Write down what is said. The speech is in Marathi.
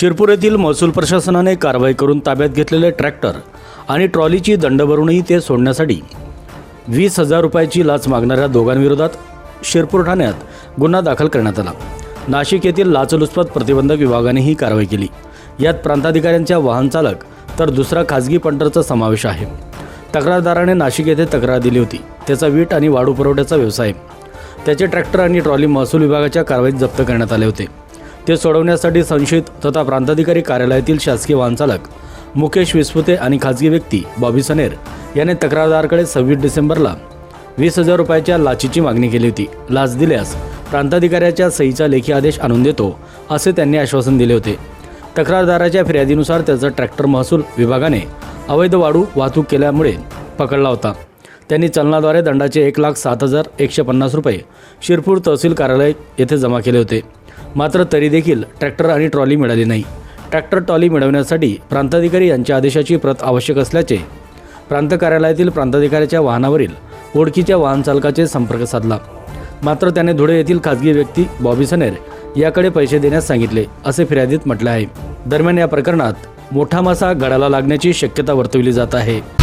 शिरपूर येथील महसूल प्रशासनाने कारवाई करून ताब्यात घेतलेले ट्रॅक्टर आणि ट्रॉलीची दंड भरूनही ते सोडण्यासाठी वीस हजार रुपयाची लाच मागणाऱ्या दोघांविरोधात शिरपूर ठाण्यात गुन्हा दाखल करण्यात आला. नाशिक येथील लाचलुचपत प्रतिबंधक विभागाने ही कारवाई केली. यात प्रांताधिकाऱ्यांच्या वाहन चालक तर दुसरा खाजगी पंटरचा समावेश आहे. तक्रारदाराने नाशिक येथे तक्रार दिली होती. त्याचा वीट आणि वाढू पुरवठ्याचा व्यवसाय. त्याचे ट्रॅक्टर आणि ट्रॉली महसूल विभागाच्या कारवाईत जप्त करण्यात आले होते. ते सोडवण्यासाठी संशयित तथा प्रांताधिकारी कार्यालयातील शासकीय वाहनचालक मुकेश विस्पुते आणि खाजगी व्यक्ती बॉबी सनेर याने तक्रारदाराकडे सव्वीस डिसेंबरला वीस हजार रुपयाच्या लाचीची मागणी केली होती. लाच दिल्यास प्रांताधिकाऱ्याच्या सहीचा लेखी आदेश आणून देतो असे त्यांनी आश्वासन दिले होते. तक्रारदाराच्या फिर्यादीनुसार त्याचा ट्रॅक्टर महसूल विभागाने अवैध वाळू वाहतूक केल्यामुळे पकडला होता. त्यांनी चलनाद्वारे दंडाचे एक लाख सात हजार एकशे पन्नास रुपये शिरपूर तहसील कार्यालय येथे जमा केले होते. मात्र तरी देखील ट्रॅक्टर आणि ट्रॉली मिळाली नाही. ट्रॅक्टर ट्रॉली मिळवण्यासाठी प्रांताधिकारी यांच्या आदेशाची प्रत आवश्यक असल्याचे प्रांत कार्यालयातील प्रांताधिकाऱ्याच्या वाहनावरील ओळखीच्या वाहन चालकाचे संपर्क साधला. मात्र त्याने धुळे येथील खाजगी व्यक्ती बॉबी सनेर याकडे पैसे देण्यास सांगितले असे फिर्यादीत म्हटले आहे. दरम्यान या प्रकरणात मोठा मासा गळाला लागण्याची शक्यता वर्तवली जात आहे.